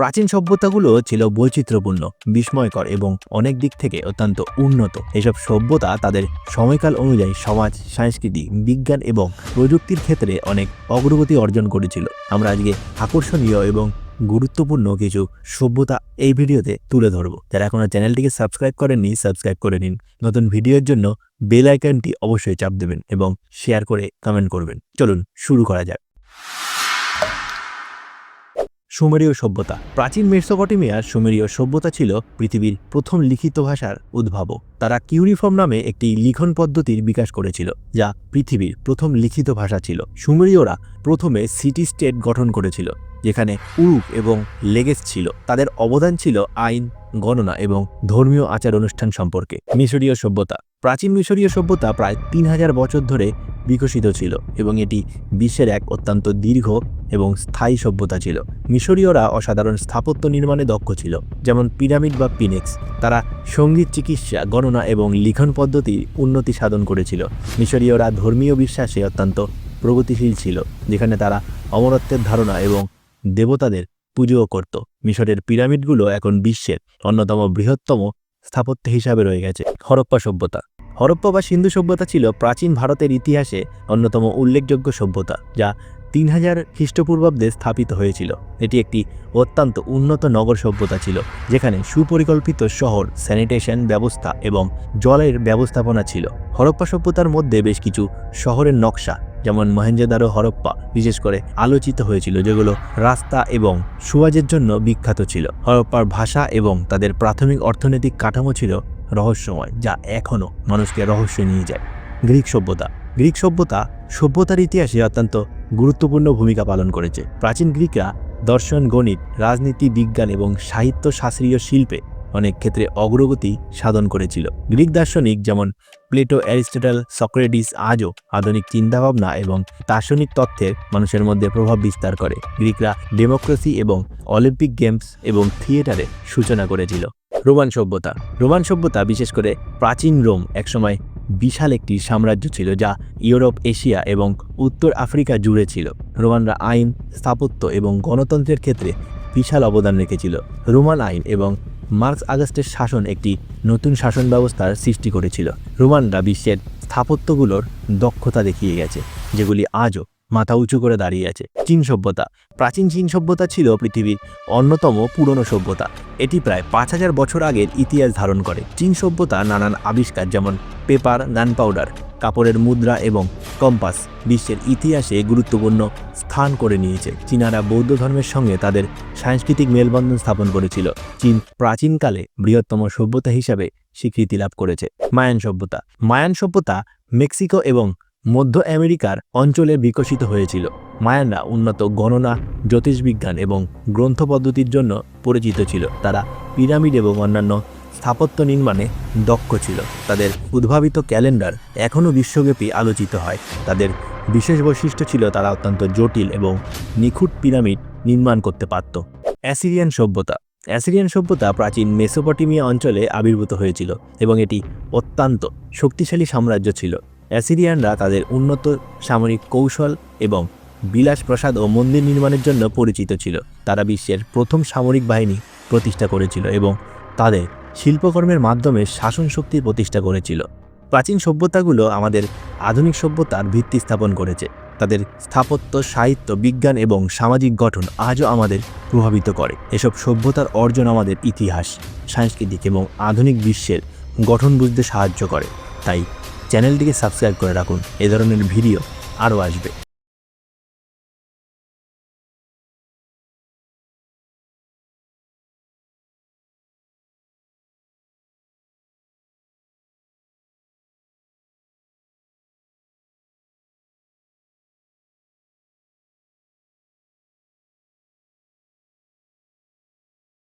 প্রাচীন সভ্যতাগুলো ছিল বৈচিত্র্যপূর্ণ, বিস্ময়কর এবং অনেক দিক থেকে অত্যন্ত উন্নত। এসব সভ্যতা তাদের সময়কাল অনুযায়ী সমাজ, সংস্কৃতি, বিজ্ঞান এবং প্রযুক্তির ক্ষেত্রে অনেক অগ্রগতি অর্জন করেছিল। আমরা আজকে আকর্ষণীয় এবং গুরুত্বপূর্ণ কিছু সভ্যতা এই ভিডিওতে তুলে ধরবো। যারা এখনও চ্যানেলটিকে সাবস্ক্রাইব করেননি, সাবস্ক্রাইব করে নিন। নতুন ভিডিওর জন্য বেল আইকনটি অবশ্যই চাপ দেবেন এবং শেয়ার করে কমেন্ট করবেন। চলুন, শুরু করা যাক। সুমেরীয় সভ্যতা। প্রাচীন মেসোপটেমিয়ার সুমেরীয় সভ্যতা ছিল পৃথিবীর প্রথম লিখিত ভাষার উদ্ভাবক। তারা কিউরিফর্ম নামে একটি লিখন পদ্ধতির বিকাশ করেছিল, যা পৃথিবীর প্রথম লিখিত ভাষা ছিল। সুমেরীয়রা প্রথমে সিটি স্টেট গঠন করেছিল, যেখানে উরুক এবং লেগেস ছিল। তাদের অবদান ছিল আইন, গণনা এবং ধর্মীয় আচার অনুষ্ঠান সম্পর্কে। মিশরীয় সভ্যতা প্রাচীন মিশরীয় সভ্যতা প্রায় তিন হাজার বছর ধরে বিকশিত ছিল এবং এটি বিশ্বের এক অত্যন্ত দীর্ঘ এবং স্থায়ী সভ্যতা ছিল। মিশরীয়রা অসাধারণ স্থাপত্য নির্মাণে দক্ষ ছিল, যেমন পিরামিড বা পিনেক্স তারা সংগীত, চিকিৎসা, গণনা এবং লিখন পদ্ধতির উন্নতি সাধন করেছিল। মিশরীয়রা ধর্মীয় বিশ্বাসে অত্যন্ত প্রগতিশীল ছিল, যেখানে তারা অমরত্বের ধারণা এবং দেবতাদের পুজোও করত। মিশরের পিরামিডগুলো এখন বিশ্বের অন্যতম বৃহত্তম স্থাপত্য হিসাবে রয়ে গেছে, হরপ্পা সভ্যতা। হরপ্পা বা সিন্ধু সভ্যতা ছিল প্রাচীন ভারতের ইতিহাসে অন্যতম উল্লেখযোগ্য সভ্যতা, যা তিন হাজার খ্রিস্টপূর্বাব্দে স্থাপিত হয়েছিল। এটি একটি অত্যন্ত উন্নত নগর সভ্যতা ছিল, যেখানে সুপরিকল্পিত শহর, স্যানিটেশন ব্যবস্থা এবং জলের ব্যবস্থাপনা ছিল। হরপ্পা সভ্যতার মধ্যে বেশ কিছু শহরের নকশা যেমন মহেঞ্জোদারো হরপ্পা, বিশেষ করে আলোচিত হয়েছিল যেগুলো রাস্তা এবং সুয়াজের জন্য বিখ্যাত ছিল। হরপ্পার ভাষা এবং তাদের প্রাথমিক অর্থনৈতিক কাঠামো ছিল রহস্যময়, যা এখনও মানুষকে রহস্যে নিয়ে যায়। গ্রিক সভ্যতা। গ্রিক সভ্যতা, সভ্যতার ইতিহাসে অত্যন্ত গুরুত্বপূর্ণ ভূমিকা পালন করেছে। প্রাচীন গ্রিকরা দর্শন, গণিত, রাজনীতি, বিজ্ঞান এবং সাহিত্য শাস্ত্রীয় শিল্পে অনেক ক্ষেত্রে অগ্রগতি সাধন করেছিল। গ্রিক দার্শনিক যেমন প্লেটো, অ্যারিস্টটল, সক্রেটিস আজও আধুনিক চিন্তাভাবনা এবং দার্শনিক তত্ত্বের মানুষের মধ্যে প্রভাব বিস্তার করে। গ্রিকরা ডেমোক্রেসি এবং অলিম্পিক গেমস এবং থিয়েটারের সূচনা করেছিল। রোমান সভ্যতা। রোমান সভ্যতা বিশেষ করে প্রাচীন রোম একসময় বিশাল একটি সাম্রাজ্য ছিল যা ইউরোপ, এশিয়া এবং উত্তর আফ্রিকা জুড়ে ছিল। রোমানরা আইন, স্থাপত্য এবং গণতন্ত্রের ক্ষেত্রে বিশাল অবদান রেখেছিল। রোমান আইন এবং মার্কস আগস্টের শাসন একটি নতুন শাসন ব্যবস্থার সৃষ্টি করেছিল। রোমানরা বিশ্বের স্থাপত্যগুলোর দক্ষতা দেখিয়ে গেছে, যেগুলি আজও মাথা উঁচু করে দাঁড়িয়ে আছে। চীন সভ্যতা। প্রাচীন চীন সভ্যতা ছিল পৃথিবীর অন্যতম পুরনো সভ্যতা। এটি প্রায় পাঁচ হাজার বছর আগের ইতিহাস ধারণ করে। চীন সভ্যতা নানান আবিষ্কার, যেমন পেপার গান পাউডার কাপড়ের মুদ্রা এবং কম্পাস বিশ্বের ইতিহাসে গুরুত্বপূর্ণ স্থান করে নিয়েছে। চীনারা বৌদ্ধ ধর্মের সঙ্গে তাদের সাংস্কৃতিক মেলবন্ধন স্থাপন করেছিল। চীন প্রাচীনকালে বৃহত্তম সভ্যতা হিসাবে স্বীকৃতি লাভ করেছে। মায়ান সভ্যতা। মায়ান সভ্যতা মেক্সিকো এবং মধ্য আমেরিকার অঞ্চলে বিকশিত হয়েছিল। মায়ানরা উন্নত গণনা, জ্যোতিষবিজ্ঞান এবং গ্রন্থ পদ্ধতির জন্য পরিচিত ছিল। তারা পিরামিড এবং অন্যান্য স্থাপত্য নির্মাণে দক্ষ ছিল। তাদের উদ্ভাবিত ক্যালেন্ডার এখনও বিশ্বব্যাপী আলোচিত হয়। তাদের বিশেষ বৈশিষ্ট্য ছিল তারা অত্যন্ত জটিল এবং নিখুঁত পিরামিড নির্মাণ করতে পারত। অ্যাসিরিয়ান সভ্যতা। অ্যাসিরিয়ান সভ্যতা প্রাচীন মেসোপটেমিয়া অঞ্চলে আবির্ভূত হয়েছিল এবং এটি অত্যন্ত শক্তিশালী সাম্রাজ্য ছিল। অ্যাসিরিয়ানরা তাদের উন্নত সামরিক কৌশল এবং বিলাস প্রসাদ ও মন্দির নির্মাণের জন্য পরিচিত ছিল। তারা বিশ্বের প্রথম সামরিক বাহিনী প্রতিষ্ঠা করেছিল এবং তাদের শিল্পকর্মের মাধ্যমে শাসন শক্তি প্রতিষ্ঠা করেছিল। প্রাচীন সভ্যতাগুলো আমাদের আধুনিক সভ্যতার ভিত্তি স্থাপন করেছে। তাদের স্থাপত্য, সাহিত্য, বিজ্ঞান এবং সামাজিক গঠন আজও আমাদের প্রভাবিত করে। এসব সভ্যতার অর্জন আমাদের ইতিহাস, সাংস্কৃতিক এবং আধুনিক বিশ্বের গঠন বুঝতে সাহায্য করে। তাই চ্যানেলটিকে সাবস্ক্রাইব করে রাখুন। এ ধরনের ভিডিও আরও আসবে।